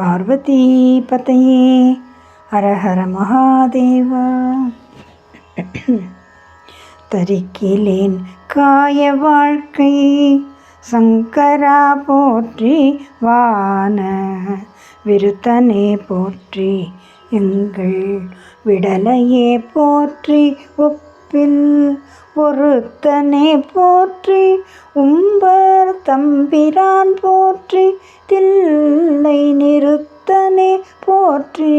பார்வதி பதையே. ஹரஹர மகாதேவா. தரிக்கிலேன் காய வாழ்க்கை. சங்கரா போற்றி வான. விருத்தனே போற்றி எங்கள் விடலையே போற்றி ஒப்பில். ஒருத்தனே போற்றி உம்பர் தம்பிரான் போற்றி தில்லை நிறுத்தனே போற்றி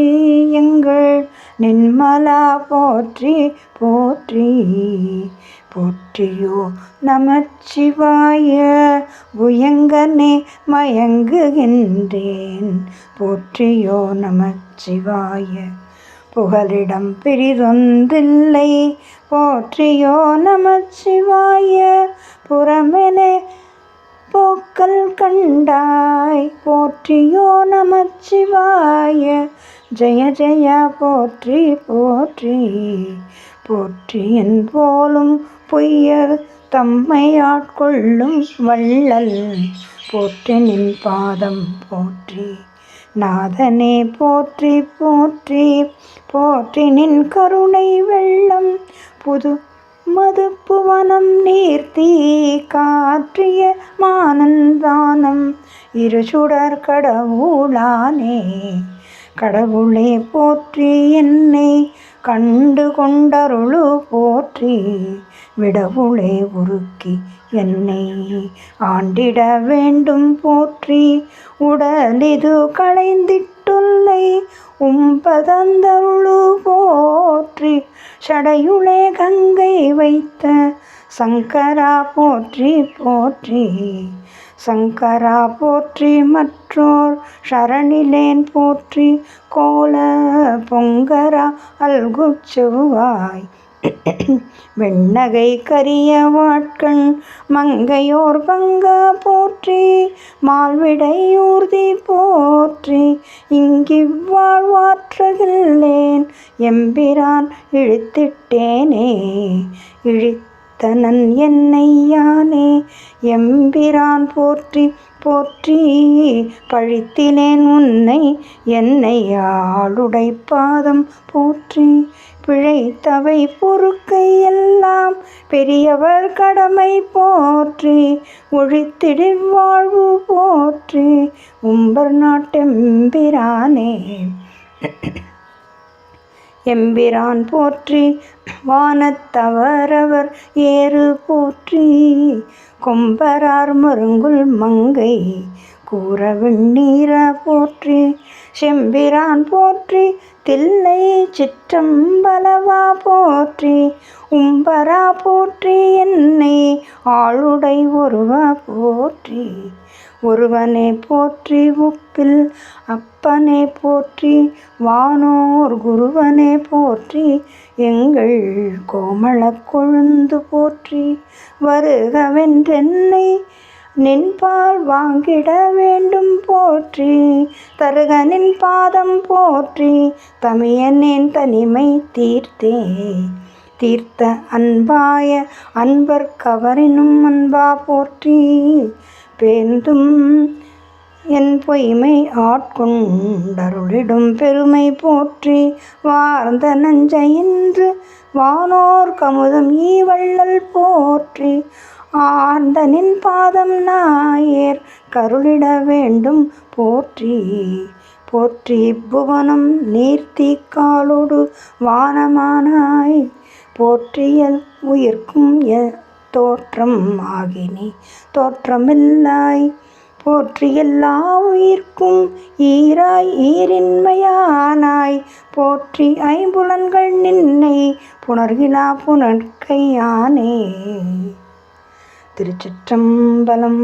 எங்கள் நின்மலா போற்றி போற்றி போற்றியோ நமச்சிவாய புயங்கனே மயங்குகின்றேன் போற்றியோ நமச்சிவாய. புகலிடம் பிரிதொன்றில்லை போற்றியோ நமச்சிவாய புறமெனே போக்கள் கண்டாய் போற்றியோ நமச்சிவாய. ஜெய ஜெய போற்றி போற்றி. போற்றி போலும் பொய்யர் தம்மை ஆட்கொள்ளும் வள்ளல். போற்றி நின் பாதம் போற்றி நாதனே போற்றி போற்றி. போற்றி நின் கருணை வெள்ளம் புது மதுப்புவனம் நீர்த்தி காற்றிய மானந்தானம் இரு சுடர் கடவுளானே கடவுளே போற்றி என்னை கண்டு கொண்டருளு போற்றி விடவுளே உருக்கி என்னை ஆண்டிட வேண்டும் போற்றி. உடலிது களைந்திட்டுள்ளை உம்பதந்தருளு போற்றி. சடையுளே கங்கை வைத்த சங்கரா போற்றி போற்றி. சங்கரா போற்றி மற்றோர் ஷரணிலேன் போற்றி. கோல பொங்கரா அல்குச்சுவாய் வெண்ணகை கரிய வாட்கண் மங்கையோர் பங்க போற்றி. மால்விடை ஊர்தி போற்றி. இங்கிவ்வாழ்வாற்றுகில்லேன் எம்பிரான் இழுத்திட்டேனே. இழி என்னை என்னையானே எம்பிரான் போற்றி போற்றி பழித்தினேன் உன்னை என்னை ஆளுடை பாதம் போற்றி. பிழைத்தவை பொறுக்கை எல்லாம் பெரியவர் கடமை போற்றி. ஒழித்திடு வாழ்வு போற்றி. உம்பர் நாட்டெம்பிரானே. எம்பிரான் போற்றி வானத்தவரவர் ஏறு போற்றி. கொம்பரார் மருங்குல் மங்கை கூற வெண்ணீர போற்றி. செம்பிரான் போற்றி தில்லை சிற்றம்பலவா போற்றி. உம்பரா போற்றி என்னை ஆளுடை ஒருவா போற்றி. ஒருவனை போற்றி உப்பில் அப்பனை போற்றி வானோர் குருவனை போற்றி எங்கள் கோமள கொழுந்து போற்றி வருகவென்றென்னை நின்பால் வாங்கிட வேண்டும் போற்றி தருகனின் பாதம் போற்றி தமியனின் தனிமை தீர்த்தே. தீர்த்த அன்பாய அன்பர் கவரினும் அன்பா போற்றி பேந்தும் என் பொய்மை ஆட்கொண்டருளிடும் பெருமை போற்றி வார்ந்த நஞ்சையின்று வானோர் கமுதம் ஈவள்ளல் போற்றி. ஆர்ந்த நின் பாதம் நாயேர் கருளிட வேண்டும் போற்றி. போற்றி புவனம் நீர்த்தி காலோடு வானமானாய். போற்றியல் உயிர்க்கும் தோற்றம் ஆகினி. தோற்றமில்லாய் போற்றி எல்லா உயிர்க்கும் ஈராய் ஈரின்மையானாய். போற்றி ஐம்புலன்கள் நின்னை புணர்கிலா புனற்கையானே திருச்சிற்றம்பலம்